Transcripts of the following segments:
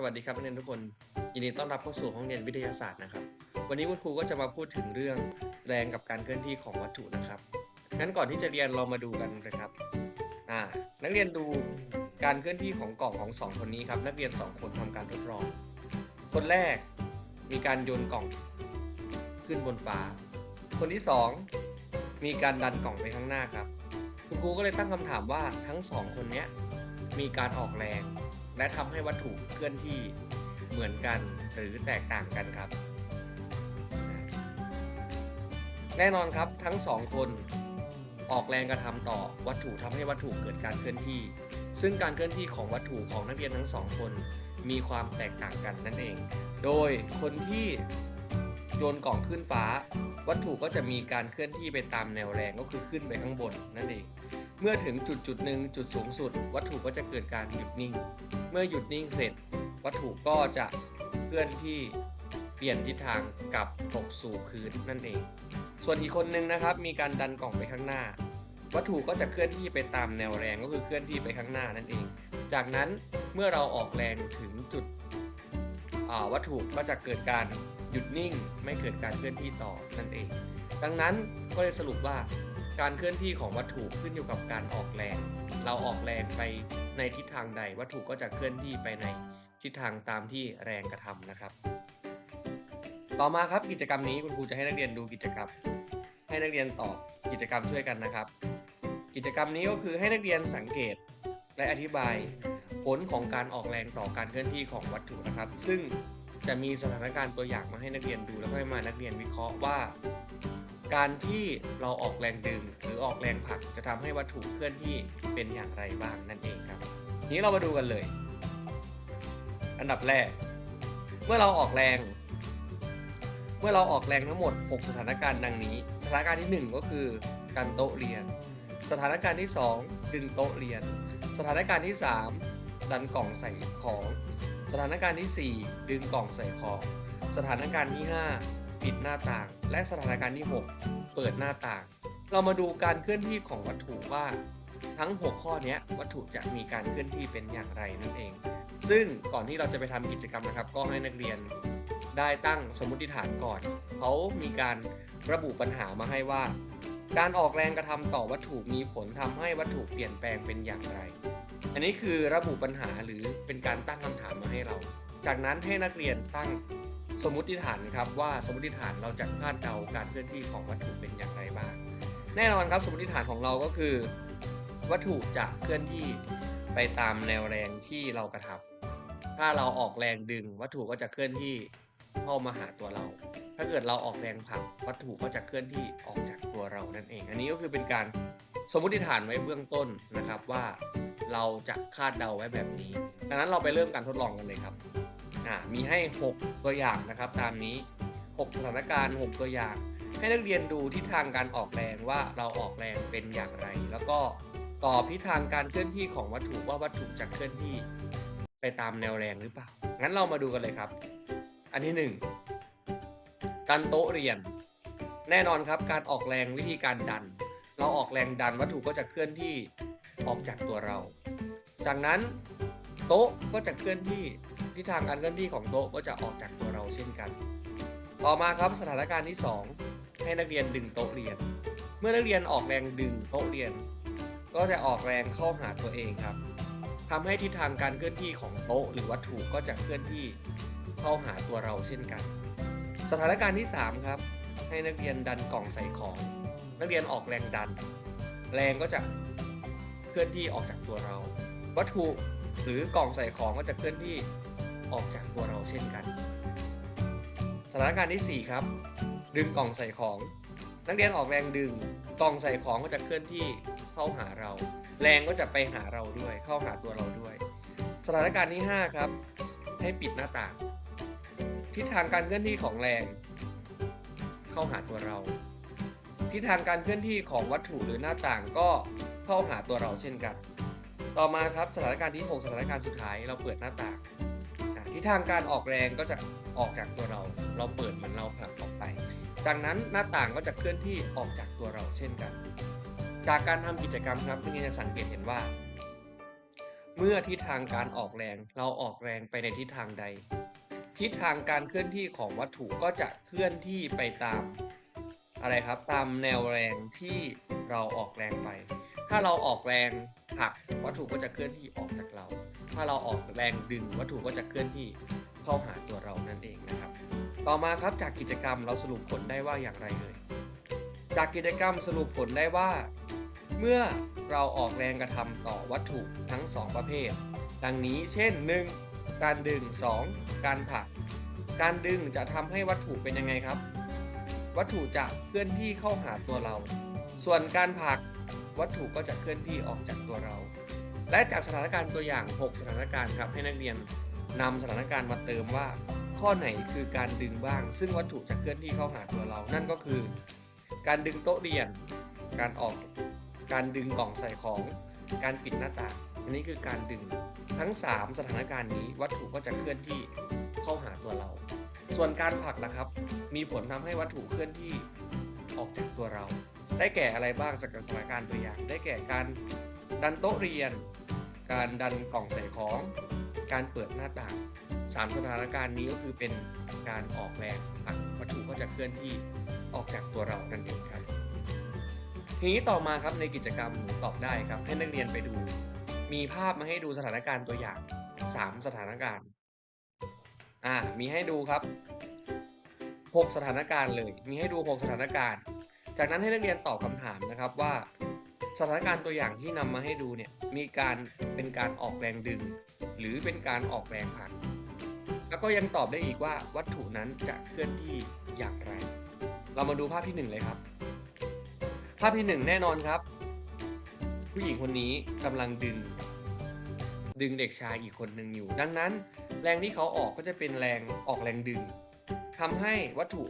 สวัสดีครับนักเรียนทุกคน ยินดีต้อนรับเข้าสู่ห้องเรียนวิทยาศาสตร์นะครับ วันนี้คุณครูก็จะมาพูดถึงเรื่องแรงกับการเคลื่อนที่ของวัตถุนะครับงั้นก่อนที่จะเรียนเรามาดูกันเลยครับอ่านักเรียนดูการเคลื่อนที่ของกล่องของสองคนนี้ครับนักเรียนสองคนทำการทดลอง คนแรกมีการโยนกล่องขึ้นบนฟ้า คนที่สองมีการดันกล่องไปข้างหน้าครับ คุณครูก็เลยตั้งคำถามว่าทั้งสองคนนี้มีการออกแรง และทำให้วัตถุเคลื่อนที่เหมือนกันหรือแตกต่างกันครับ แน่นอนครับทั้งสองคนออกแรงกระทำต่อวัตถุทำให้วัตถุเกิดการเคลื่อนที่ ซึ่งการเคลื่อนที่ของวัตถุของนักเรียนทั้งสองคนมีความแตกต่างกันนั่นเอง โดยคนที่โยนกล่องขึ้นฟ้า วัตถุก็จะมีการเคลื่อนที่ไปตามแนวแรงก็คือขึ้นไปข้างบนนั่นเอง เมื่อถึงจุดจุดหนึ่งจุดสูงสุด วัตถุก็จะเกิดการหยุดนิ่ง เมื่อหยุดนิ่งเสร็จ วัตถุก็จะเคลื่อนที่เปลี่ยนทิศทางกลับตกสู่พื้นนั่นเอง ส่วนอีกคนนึงนะครับ มีการดันกล่องไปข้างหน้า วัตถุก็จะเคลื่อนที่ไปตามแนวแรงก็คือเคลื่อนที่ไปข้างหน้านั่นเอง จากนั้นเมื่อเราออกแรงถึงจุดวัตถุก็จะเกิดการหยุดนิ่ง ไม่เกิดการเคลื่อนที่ต่อนั่นเอง ดังนั้นก็เลยสรุปว่า การเคลื่อนที่ของวัตถุขึ้นอยู่กับการออกแรง เราออกแรงไปในทิศทางใด วัตถุก็จะเคลื่อนที่ไปในทิศทางตามที่แรงกระทำนะครับ ต่อมาครับกิจกรรมนี้คุณครูจะให้นักเรียนดูกิจกรรม ให้นักเรียนตอบกิจกรรมช่วยกันนะครับ กิจกรรมนี้ก็คือให้นักเรียนสังเกตและอธิบายผลของการออกแรงต่อการเคลื่อนที่ของวัตถุนะครับ ซึ่งจะมีสถานการณ์ตัวอย่างมาให้นักเรียนดูแล้วก็ให้มานักเรียนวิเคราะห์ว่า การที่เราออกแรงดึงหรือออกแรงผลักจะทำให้วัตถุเคลื่อนที่เป็นอย่างไรบ้างนั่นเองครับทีนี้เรามาดูกันเลย อันดับแรก เมื่อเราออกแรง เมื่อเราออกแรงทั้งหมด 6 สถานการณ์ดังนี้ สถานการณ์ที่ 1 ก็คือการโต๊ะเรียน สถานการณ์ที่ 2 ดึงโต๊ะเรียน สถานการณ์ที่ 3 ดันกล่องใส่ของ สถานการณ์ที่ 4 ดึงกล่องใส่ของ สถานการณ์ที่ 5 ปิดหน้าต่าง และสถานการณ์ที่ 6 เปิดหน้าต่าง เรามาดูการเคลื่อนที่ของวัตถุว่า ทั้ง 6 ข้อนี้วัตถุจะมีการเคลื่อนที่เป็นอย่างไรนั่นเอง ซึ่งก่อนที่เราจะไปทำกิจกรรมนะครับ ก็ให้นักเรียนได้ตั้งสมมติฐานก่อน เขามีการระบุปัญหามาให้ว่า การออกแรงกระทำต่อวัตถุมีผลทำให้วัตถุเปลี่ยนแปลงเป็นอย่างไร อันนี้คือระบุปัญหาหรือเป็นการตั้งคำถามมาให้เรา จากนั้นให้นักเรียนตั้ง สมมติฐานครับว่าสมมติฐานเราจะคาดเดาการเคลื่อนที่ของวัตถุเป็นอย่างไรบ้าง แน่นอนครับสมมติฐานของเราก็คือ วัตถุจะเคลื่อนที่ไปตามแนวแรงที่เรากระทำถ้าเราออกแรงดึง วัตถุก็จะเคลื่อนที่เข้ามาหาตัวเรา ถ้าเกิดเราออกแรงผลักวัตถุก็จะเคลื่อนที่ออกจากตัวเรานั่นเอง อันนี้ก็คือเป็นการสมมติฐานไว้เบื้องต้นนะครับว่าเราจะคาดเดาไว้แบบนี้ ดังนั้นเราไปเริ่มการทดลองกันเลยครับ อ่ามีให้ 6 ตัวอย่างนะครับ ตามนี้ 6 สถานการณ์ 6 ตัวอย่าง ให้นักเรียนดูทิศทางการออกแรงว่าเราออกแรงเป็นอย่างไร แล้วก็ตอบทิศทางการเคลื่อนที่ของวัตถุว่าวัตถุจะเคลื่อนที่ ไปตามแนวแรงหรือเปล่า งั้นเรามาดูกันเลยครับ อันที่ 1 การโต๊ะเรียน แน่นอนครับการออกแรงวิธีการดัน เราออกแรงดันวัตถุก็จะเคลื่อนที่ออกจากตัวเรา จากนั้นโต๊ะก็จะเคลื่อนที่ ทิศทางการเคลื่อนที่ของโต๊ะก็จะออกจากตัวเราเช่นกัน ต่อมาครับสถานการณ์ที่ 2 ให้นักเรียนดึงโต๊ะเรียน เมื่อนักเรียนออกแรงดึงโต๊ะเรียน ก็จะออกแรงเข้าหาตัวเองครับทำให้ทิศทางการเคลื่อนที่ของโต๊ะหรือวัตถุก็จะเคลื่อนที่เข้าหาตัวเราเช่นกัน สถานการณ์ที่ 3 ครับ ให้นักเรียนดันกล่องใส่ของ นักเรียนออกแรงดัน แรงก็จะเคลื่อนที่ออกจากตัวเรา วัตถุหรือกล่องใส่ของก็จะเคลื่อนที่ ออกจากตัวเราเช่นกัน สถานการณ์ที่ 4 ครับ ดึงกล่องใส่ของ นักเรียนออกแรงดึง กล่องใส่ของก็จะเคลื่อนที่เข้าหาเรา แรงก็จะไปหาเราด้วย เข้าหาตัวเราด้วย สถานการณ์ที่ 5 ครับ ให้ปิดหน้าต่าง ทิศทางการเคลื่อนที่ของแรง เข้าหาตัวเรา ทิศทางการเคลื่อนที่ของวัตถุหรือหน้าต่างก็เข้าหาตัวเราเช่นกัน ต่อมาครับสถานการณ์ที่ 6 สถานการณ์สุดท้ายเราเปิดหน้าต่าง ทิศทางการออกแรงก็จะออกจากตัวเรา เราเปิดเหมือนเราผลักออกไป จากนั้นหน้าต่างก็จะเคลื่อนที่ออกจากตัวเราเช่นกัน จากการทำกิจกรรมครับนักเรียนจะสังเกตเห็นว่า เมื่อทิศทางการออกแรงเราออกแรงไปในทิศทางใด ทิศทางการเคลื่อนที่ของวัตถุก็จะเคลื่อนที่ไปตามอะไรครับตามแนวแรงที่เราออกแรงไป ถ้าเราออกแรงผลักวัตถุก็จะเคลื่อนที่ออกจากเรา ถ้าเราออกแรงดึงวัตถุก็จะเคลื่อนที่เข้าหาตัวเรานั่นเองนะครับ ต่อมาครับจากกิจกรรมเราสรุปผลได้ว่าอย่างไรเลย จากกิจกรรมสรุปผลได้ว่า เมื่อเราออกแรงกระทำต่อวัตถุทั้ง 2 ประเภท ดังนี้เช่น 1. การดึง 2. การผลัก การดึงจะทำให้วัตถุเป็นยังไงครับ วัตถุจะเคลื่อนที่เข้าหาตัวเรา ส่วนการผลักวัตถุก็จะเคลื่อนที่ออกจากตัวเรา และจากสถานการณ์ตัวอย่าง 6 สถานการณ์ครับให้นักเรียนนำสถานการณ์มาเติมว่า ข้อไหนคือการดึงบ้าง ซึ่งวัตถุจะเคลื่อนที่เข้าหาตัวเรา นั่นก็คือ การดึงโต๊ะเรียน การออก การดึงกล่องใส่ของ การปิดหน้าต่าง อันนี้คือการดึงทั้ง 3 สถานการณ์นี้วัตถุก็จะเคลื่อนที่เข้าหาตัวเรา ส่วนการผลักนะครับ มีผลทำให้วัตถุเคลื่อนที่ออกจากตัวเรา ได้แก่อะไรบ้างจากสถานการณ์ตัวอย่าง ได้แก่การ ดันโต๊ะเรียน การดันกล่องใส่ของ การเปิดหน้าต่าง 3 สถานการณ์นี้ก็คือเป็นการออกแรงผลักวัตถุก็จะเคลื่อนที่ออกจากตัวเรานั่นเองครับ ทีนี้ต่อมาครับในกิจกรรมหนูตอบได้ครับ ให้นักเรียนไปดู มีภาพมาให้ดูสถานการณ์ตัวอย่าง 3 สถานการณ์อ่ามีให้ดูครับ 6 สถานการณ์เลย มีให้ดู 6 สถานการณ์ จากนั้นให้นักเรียนตอบคำถามนะครับว่า สถานการณ์ตัวอย่างที่นำมาให้ดูเนี่ยมีการเป็นการออกแรงดึง หรือเป็นการออกแรงผลักแล้วก็ยังตอบได้อีกว่าวัตถุนั้นจะเคลื่อนที่อย่างไร เรามาดูภาพที่หนึ่งเลยครับ ภาพที่หนึ่งแน่นอนครับ ผู้หญิงคนนี้กำลังดึง ดึงเด็กชายอีกคนหนึ่งอยู่ ดังนั้น แรงที่เขาออกก็จะเป็นแรงออกแรงดึงทำให้วัตถุ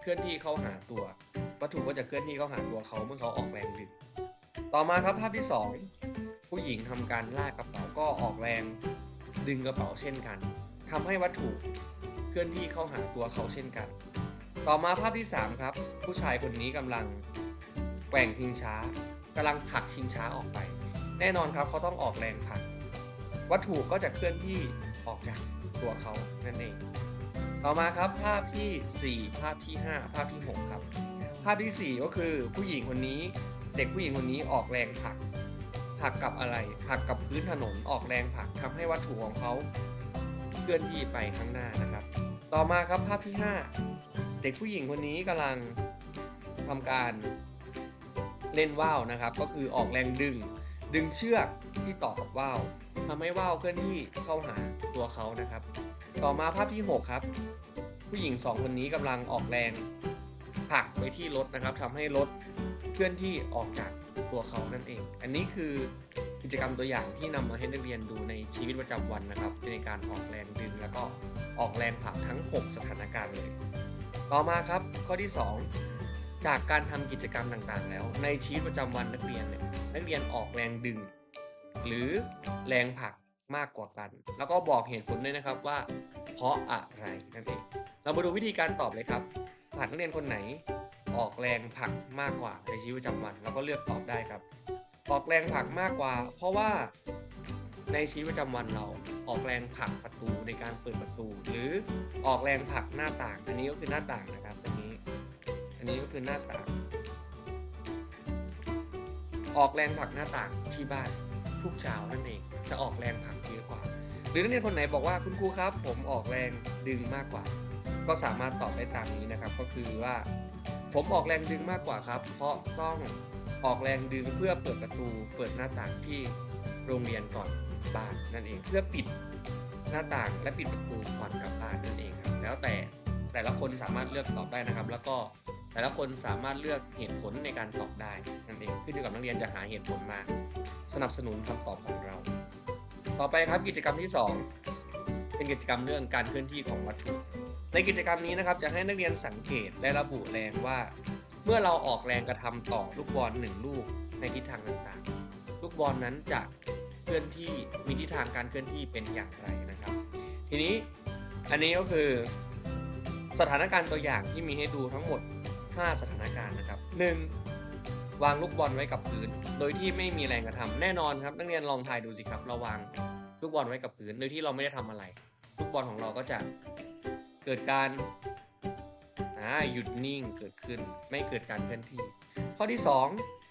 เคลื่อนที่เข้าหาตัว วัตถุก็จะเคลื่อนที่เข้าหาตัวเขาเมื่อเขาออกแรงดึง ต่อมาครับภาพที่สองผู้หญิงทำการลากกระเป๋าก็ออกแรงดึงกระเป๋าเช่นกันทำให้วัตถุเคลื่อนที่เข้าหาตัวเขาเช่นกัน ต่อมาภาพที่สามครับ ผู้ชายคนนี้กำลังแกว่งชิงช้ากำลังผลักชิงช้าออกไป แน่นอนครับเขาต้องออกแรงผลักวัตถุก็จะเคลื่อนที่ออกจากตัวเขานั่นเอง ต่อมาครับภาพทีสี่4 ภาพที่ 5 ภาพที่ 6 ครับ ภาพทีสี่4 ก็คือผู้หญิงคนนี้ เด็กผู้หญิงคนนี้ออกแรงผลักผลักกับอะไรผลักกับพื้นถนนออกแรงผลักทำให้วัตถุของเขาเคลื่อนที่ไปข้างหน้านะครับ ต่อมาครับภาพที่ 5 เด็กผู้หญิงคนนี้กำลังทำการเล่นว่าวนะครับ ก็คือออกแรงดึง ดึงเชือกที่ต่อกับว่าวทำให้ว่าวเคลื่อนที่เข้าหาตัวเขานะครับ ต่อมาภาพที่ 6 ครับ ผู้หญิง 2 คนนี้กำลังออกแรงผลักไปที่รถนะครับทำให้รถ เคลื่อนที่ออกจากตัวเขานั่นเอง อันนี้คือกิจกรรมตัวอย่างที่นำมาให้นักเรียนดูในชีวิตประจำวันนะครับ ในการออกแรงดึง แล้วก็ออกแรงผลักทั้ง 6 สถานการณ์เลย ต่อมาครับข้อที่ 2 จากการทำกิจกรรมต่างๆ แล้ว ในชีวิตประจำวันนักเรียนเนี่ยนักเรียนออกแรงดึง หรือแรงผลักมากกว่ากัน แล้วก็บอกเหตุผลด้วยนะครับว่า เพราะอะไรนั่นเองเรามาดูวิธีการตอบเลยครับหากนักเรียนคนไหน ออกแรงผักมากกว่าในชีวิตประจำวันเราก็เลือกตอบได้ครับ ออกแรงผักมากกว่า เพราะว่าในชีวิตประจำวันเราออกแรงผักประตูในการเปิดประตู หรือออกแรงผักหน้าต่าง อันนี้ก็คือหน้าต่างนะครับอันนี้ อันนี้ก็คือหน้าต่าง ออกแรงผักหน้าต่างที่บ้านทุกเช้านั่นเองจะออกแรงผักเยอะกว่า หรือนักเรียนคนไหนบอกว่าคุณครูครับ ผมออกแรงดึงมากกว่า ก็สามารถตอบได้ตามนี้นะครับ ก็คือว่า ผมออกแรงดึงมากกว่าครับ เพราะต้องออกแรงดึงเพื่อเปิดประตูเปิดหน้าต่างที่โรงเรียนก่อนบ้านนั่นเอง เพื่อปิดหน้าต่างและปิดประตูก่อนกลับบ้านนั่นเองครับแล้วแต่แต่ละคนสามารถเลือกตอบได้นะครับ แล้วก็แต่ละคนสามารถเลือกเหตุผลในการตอบได้นั่นเองขึ้นอยู่กับนักเรียนจะหาเหตุผลมา สนับสนุนคำตอบของเรา ต่อไปครับกิจกรรมที่ 2 เป็นกิจกรรมเรื่องการเคลื่อนที่ของวัตถุ ในกิจกรรมนี้นะครับจะให้นักเรียนสังเกตและระบุแรงว่า เมื่อเราออกแรงกระทำต่อลูกบอลหนึ่งลูกในทิศทางต่างๆ ลูกบอลนั้นจะเคลื่อนที่มีทิศทางการเคลื่อนที่เป็นอย่างไรนะครับ ทีนี้อันนี้ก็คือ สถานการณ์ตัวอย่างที่มีให้ดูทั้งหมด 5 สถานการณ์นะครับ 1. วางลูกบอลไว้กับพื้น โดยที่ไม่มีแรงกระทำแน่นอนครับ นักเรียนลองทายดูสิครับเราวางลูกบอลไว้กับพื้นโดยที่เราไม่ได้ทำอะไร ลูกบอลของเราก็จะ เกิดการอ่าหยุดนิ่งเกิดขึ้น ไม่เกิดการเคลื่อนที่ ข้อที่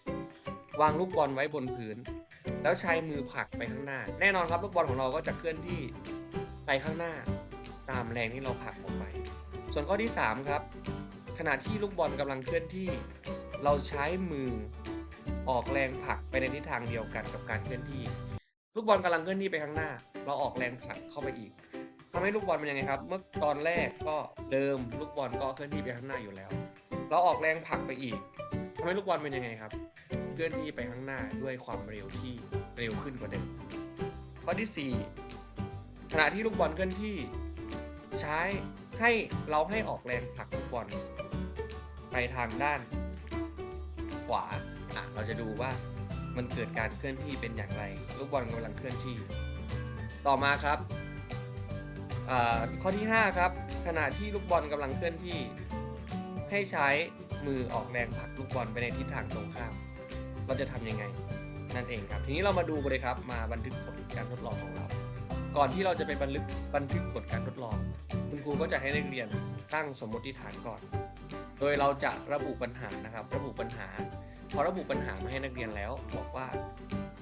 2 วางลูกบอลไว้บนพื้น แล้วใช้มือผลักไปข้างหน้า แน่นอนครับลูกบอลของเราก็จะเคลื่อนที่ไปข้างหน้า ตามแรงที่เราผลักออกไป ส่วนข้อที่ 3 ครับ ขณะที่ลูกบอลกำลังเคลื่อนที่ เราใช้มือออกแรงผลักไปในทิศทางเดียวกันกับการเคลื่อนที่ ลูกบอลกำลังเคลื่อนที่ไปข้างหน้า เราออกแรงผลักเข้าไปอีกำให้ลูกบอลเป็นยังไงครับ เมื่อตอนแรกก็เดิมลูกบอลก็เคลื่อนที่ไปข้างหน้าอยู่แล้ว เราออกแรงผลักไปอีกทำให้ลูกบอลเป็นยังไงครับ เคลื่อนที่ไปข้างหน้าด้วยความเร็วที่เร็วขึ้นกว่าเดิม ข้อที่ 4 ขณะที่ลูกบอลเคลื่อนที่ ใช้ให้เราให้ออกแรงผลักลูกบอลไปทางด้าน ขวาอะเราจะดูว่ามันเกิดการเคลื่อนที่เป็นอย่างไร ลูกบอลกำลังเคลื่อนที่ ต่อมาครับ ข้อที่ 5 ครับ ขณะที่ลูกบอลกำลังเคลื่อนที่ ให้ใช้มือออกแรงผลักลูกบอลไปในทิศทางตรงข้าม เราจะทำยังไง นั่นเองครับ ทีนี้เรามาดูกันเลยครับ มาบันทึกผลการทดลองของเรา ก่อนที่เราจะไปบันทึกบันทึกผลการทดลอง คุณครูก็จะให้นักเรียนตั้งสมมติฐานก่อน โดยเราจะระบุปัญหานะครับ ระบุปัญหา พอระบุปัญหามาให้นักเรียนแล้ว บอกว่า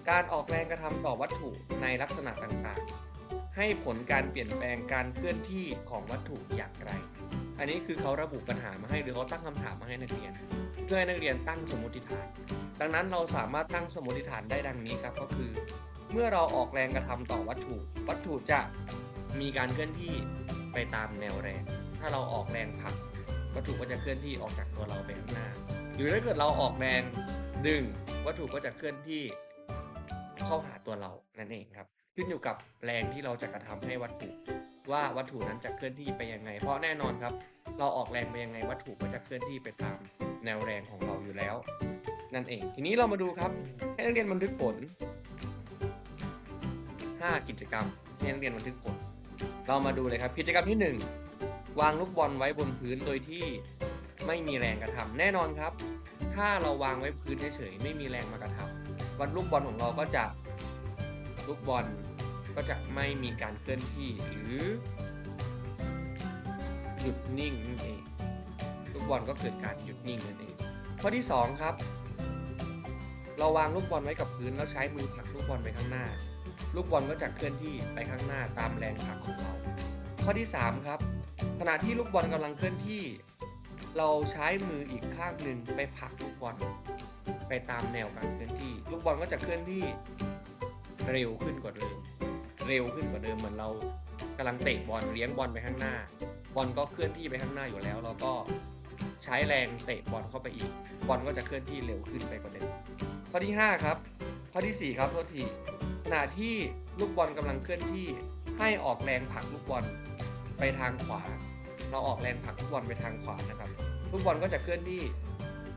การออกแรงกระทำต่อวัตถุในลักษณะต่างๆ ให้ผลการเปลี่ยนแปลงการเคลื่อนที่ของวัตถุอย่างไร อันนี้คือเขาระบุปัญหามาให้หรือเขาตั้งคำถามมาให้นักเรียน เพื่อให้นักเรียนตั้งสมมติฐาน ดังนั้นเราสามารถตั้งสมมติฐานได้ดังนี้ครับก็คือ เมื่อเราออกแรงกระทำต่อวัตถุ วัตถุจะมีการเคลื่อนที่ไปตามแนวแรง ถ้าเราออกแรงผลักวัตถุก็จะเคลื่อนที่ออกจากตัวเราไปข้างหน้า หรือถ้าเกิดเราออกแรงดึงวัตถุก็จะเคลื่อนที่เข้าหาตัวเรานั่นเองครับ ขึ้นอยู่กับแรงที่เราจะกระทำให้วัตถุ ว่าวัตถุนั้นจะเคลื่อนที่ไปยังไง เพราะแน่นอนครับ เราออกแรงไปยังไงวัตถุก็จะเคลื่อนที่ไปตามแนวแรงของเราอยู่แล้ว นั่นเอง ทีนี้เรามาดูครับ ให้นักเรียนบันทึกผล 5 กิจกรรมให้นักเรียนบันทึกผล เรามาดูเลยครับ กิจกรรมที่ 1 วางลูกบอลไว้บนพื้นโดยที่ไม่มีแรงกระทำแน่นอนครับ ถ้าเราวางไว้พื้นเฉยๆไม่มีแรงมากระทำวันลูกบอลของเราก็จะลูกบอล ก็จะไม่มีการเคลื่อนที่หรือหยุดนิ่งนั่นเองลูกบอลก็เกิดการหยุดนิ่งนั่นเองข้อที่ 2 ครับ เราวางลูกบอลไว้กับพื้นแล้วใช้มือผลักลูกบอลไปข้างหน้า ลูกบอลก็จะเคลื่อนที่ไปข้างหน้าตามแรงผลักของเรา ข้อที่ 3 ครับ ขณะที่ลูกบอลกำลังเคลื่อนที่ เราใช้มืออีกข้างหนึ่งไปผลักลูกบอลไปตามแนวการเคลื่อนที่ ลูกบอลก็จะเคลื่อนที่เร็วขึ้นกว่าเดิม เร็วขึ้นกว่าเดิมเหมือนเรากำลังเตะบอลเลี้ยงบอลไปข้างหน้า บอลก็เคลื่อนที่ไปข้างหน้าอยู่แล้ว เราก็ใช้แรงเตะบอลเข้าไปอีก บอลก็จะเคลื่อนที่เร็วขึ้นไปกว่าเดิมข้อที่ 5 ครับ ข้อทีสี่4 ครับโทษทีขณะที่ลูกบอลกำลังเคลื่อนที่ให้ออกแรงผลักลูกบอลไปทางขวา เราออกแรงผลักลูกบอลไปทางขวานะครับ ลูกบอลก็จะเคลื่อนที่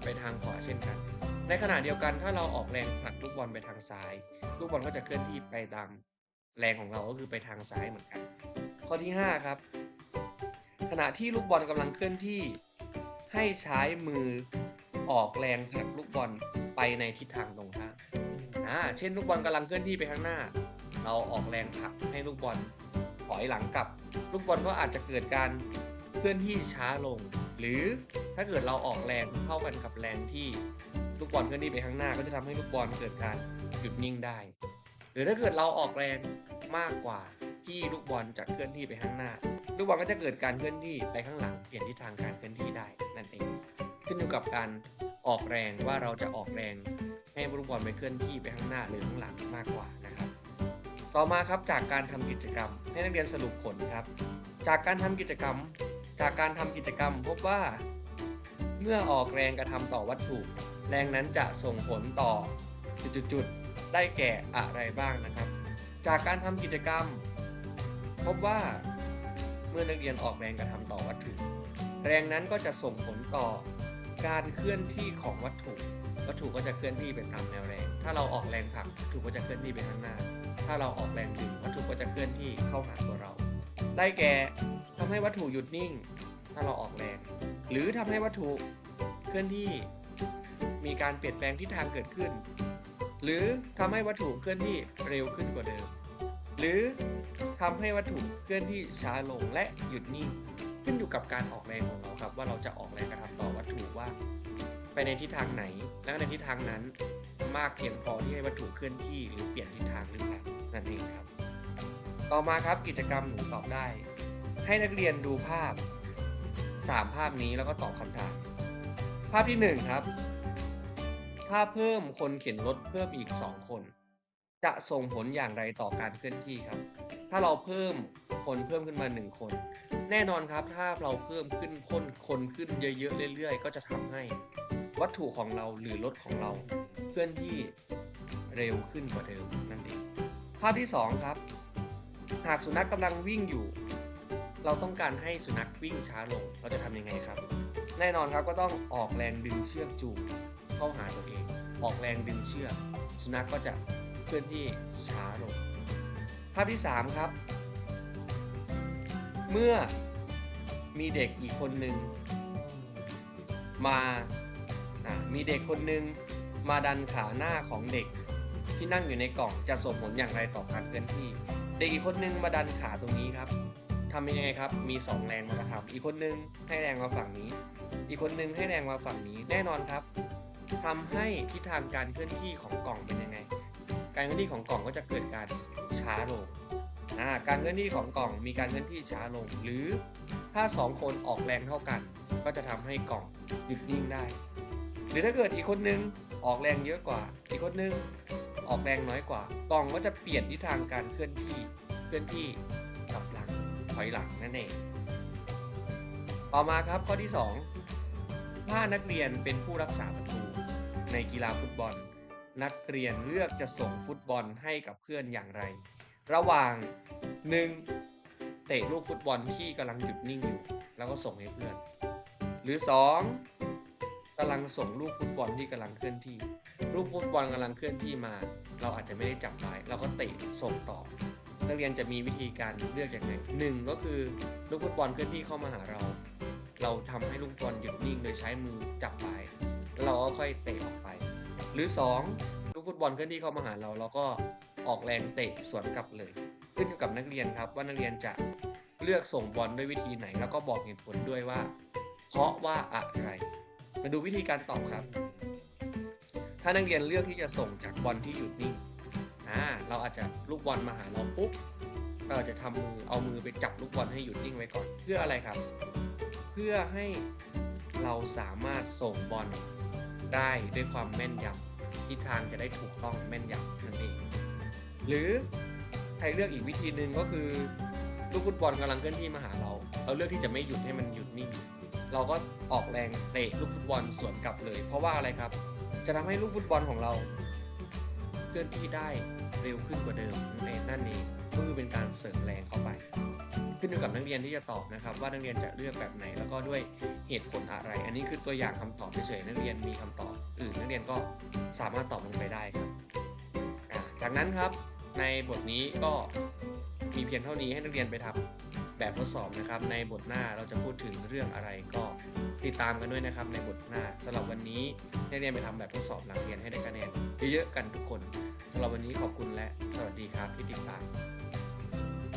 ไปทางขวาเช่นกัน ในขณะเดียวกันถ้าเราออกแรงผลักลูกบอลไปทางซ้าย ลูกบอลก็จะเคลื่อนที่ไปตาม แรงของเราก็คือไปทางซ้ายเหมือนกัน ข้อที่ 5 ครับ ขณะที่ลูกบอลกำลังเคลื่อนที่ให้ใช้มือออกแรงผลักลูกบอลไปในทิศทางตรงข้ามอ่าเช่นลูกบอลกำลังเคลื่อนที่ไปข้างหน้า เราออกแรงผลักให้ลูกบอลถอยหลังกลับ ลูกบอลก็อาจจะเกิดการเคลื่อนที่ช้าลง หรือถ้าเกิดเราออกแรงเท่ากันกับแรงที่ลูกบอลเคลื่อนที่ไปข้างหน้า ก็จะทำให้ลูกบอลเกิดการหยุดนิ่งได้ หรือถ้าเกิดเราออกแรงมากกว่าที่ลูกบอลจะเคลื่อนที่ไปข้างหน้า ลูกบอลก็จะเกิดการเคลื่อนที่ไปข้างหลังเปลี่ยนทิศทางการเคลื่อนที่ได้นั่นเองขึ้นอยู่กับการออกแรงว่าเราจะออกแรงให้ลูกบอลไปเคลื่อนที่ไปข้างหน้าหรือข้างหลังมากกว่านะครับ ต่อมาครับจากการทำกิจกรรมให้นักเรียนสรุปผลครับ จากการทำกิจกรรม จากการทำกิจกรรมพบว่า เมื่อออกแรงกระทำต่อวัตถุ แรงนั้นจะส่งผลต่อจุดๆ ได้แก่อะไรบ้างนะครับ จากการทำกิจกรรม พบว่าเมื่อนักเรียนออกแรงกระทำต่อวัตถุ แรงนั้นก็จะส่งผลต่อการเคลื่อนที่ของวัตถุ วัตถุก็จะเคลื่อนที่ไปตามแนวแรง ถ้าเราออกแรงผลักวัตถุก็จะเคลื่อนที่ไปข้างหน้า ถ้าเราออกแรงดึงวัตถุก็จะเคลื่อนที่เข้าหาตัวเรา ได้แก่ทำให้วัตถุหยุดนิ่ง ถ้าเราออกแรง หรือทำให้วัตถุเคลื่อนที่มีการเปลี่ยนแปลงทิศทางเกิดขึ้น หรือทำให้วัตถุเคลื่อนที่เร็วขึ้นกว่าเดิม หรือทำให้วัตถุเคลื่อนที่ช้าลงและหยุดนิ่งขึ้นอยู่กับการออกแรงของเราครับ ว่าเราจะออกแรงกระทำต่อวัตถุว่า ไปในทิศทางไหน และในทิศทางนั้น มากเพียงพอที่ให้วัตถุเคลื่อนที่หรือเปลี่ยนทิศทางหรือเปล่านั่นเองครับ ต่อมาครับกิจกรรมหนูตอบได้ ให้นักเรียนดูภาพ 3 ภาพนี้แล้วก็ตอบคำถามภาพที่ 1 ครับ ถ้าเพิ่มคนเข็นรถเพิ่มอีก 2 คน จะส่งผลอย่างไรต่อการเคลื่อนที่ครับ ถ้าเราเพิ่มคนเพิ่มขึ้นมา 1 คน แน่นอนครับถ้าเราเพิ่มขึ้นคนคนขึ้นเยอะๆเรื่อย ๆ ก็จะทำให้วัตถุของเราหรือรถของเราเคลื่อนที่เร็วขึ้นกว่าเดิมนั่นเองภาพที่ 2 ครับ หากสุนัขกำลังวิ่งอยู่ เราต้องการให้สุนัขวิ่งช้าลง เราจะทำยังไงครับ แน่นอนครับก็ต้องออกแรงดึงเชือกจูง เข้าหาตัวเอง ออกแรงดึงเชือกสุนัขก็จะเคลื่อนที่ช้าลงภาพที่ 3 ครับ เมื่อมีเด็กอีกคนหนึ่งมามีเด็กคนหนึ่งมาดันขาหน้าของเด็กที่นั่งอยู่ในกล่องจะส่งผลอย่างไรต่อการเคลื่อนที่ เด็กอีกคนนึงมาดันขาตรงนี้ครับทำยังไงครับ มี 2 แรงมากระทำอีกคนนึงให้แรงมาฝั่งนี้ อีกคนนึงให้แรงมาฝั่งนี้ แน่นอนครับ ทำให้ทิศทางการเคลื่อนที่ของกล่องเป็นยังไง การเคลื่อนที่ของกล่องก็จะเกิดการช้าลงการเคลื่อนที่ของกล่องมีการเคลื่อนที่ช้าลง หรือถ้า 2 คนออกแรงเท่ากัน ก็จะทำให้กล่องหยุดนิ่งได้ หรือถ้าเกิดอีกคนนึงออกแรงเยอะกว่า อีกคนนึงออกแรงน้อยกว่า กล่องก็จะเปลี่ยนทิศทางการเคลื่อนที่เคลื่อนที่กลับหลังถอยหลังนั่นเอง ต่อมาครับข้อที่ 2 ถ้านักเรียนเป็นผู้รักษาประตู ในกีฬาฟุตบอล นักเรียนเลือกจะส่งฟุตบอลให้กับเพื่อนอย่างไร ระหว่าง 1. เตะลูกฟุตบอลที่กำลังหยุดนิ่งอยู่ แล้วก็ส่งให้เพื่อน หรือ 2. กำลังส่งลูกฟุตบอลที่กำลังเคลื่อนที่ ลูกฟุตบอลกำลังเคลื่อนที่มา เราอาจจะไม่ได้จับไว้เราก็เตะส่งต่อนักเรียนจะมีวิธีการเลือกอย่างไรหนึ่งก็คือลูกฟุตบอลเคลื่อนที่เข้ามาหาเรา เราทำให้ลูกบอลหยุดนิ่งโดยใช้มือจับไว้แล้วเราก็ค่อยเตะออกไป หรือ 2 ลูกฟุตบอลเคลื่อนที่เข้ามาหาเราเราก็ออกแรงเตะสวนกลับเลย ขึ้นอยู่กับนักเรียนครับว่านักเรียนจะเลือกส่งบอลด้วยวิธีไหน แล้วก็บอกเหตุผลด้วยว่า เพราะว่าอะไร มาดูวิธีการตอบครับ ถ้านักเรียนเลือกที่จะส่งจากบอลที่หยุดนิ่งอ่าเราอาจจะลูกบอลมาหาเราปุ๊บเราอาจจะทำมือเอามือไปจับลูกบอลให้หยุดนิ่งไว้ก่อน เพื่ออะไรครับ เพื่อให้เราสามารถส่งบอล ได้ด้วยความแม่นยำทิศทางจะได้ถูกต้องแม่นยำนั่นเอง หรือใครเลือกอีกวิธีหนึ่งก็คือลูกฟุตบอลกำลังเคลื่อนที่มาหาเรา เราเลือกที่จะไม่หยุดให้มันหยุดนิ่งเราก็ออกแรงเตะลูกฟุตบอลสวนกลับเลย เพราะว่าอะไรครับ จะทำให้ลูกฟุตบอลของเรา ลื่อนที่ได้เร็วขึ้นกว่าเดิมในนั่นเองก็คือเป็นการเสริมแรงเข้าไป ขึ้นอยู่กับนักเรียนที่จะตอบนะครับ ว่านักเรียนจะเลือกแบบไหนแล้วก็ด้วยเหตุผลอะไร อันนี้คือตัวอย่างคำตอบเฉยๆนักเรียนมีคำตอบอื่นนักเรียนก็สามารถตอบลงไปได้ครับจากนั้นครับในบทนี้ก็มีเพียงเท่านี้ให้นักเรียนไปทำ แบบทดสอบนะครับในบทหน้าเราจะพูดถึงเรื่องอะไรก็ติดตามกันด้วยนะครับในบทหน้าสำหรับวันนี้นักเรียนไปทำแบบทดสอบหลังเรียนให้ได้คะแนนเยอะๆกันทุกคนสำหรับวันนี้ขอบคุณและสวัสดีครับที่ติดตาม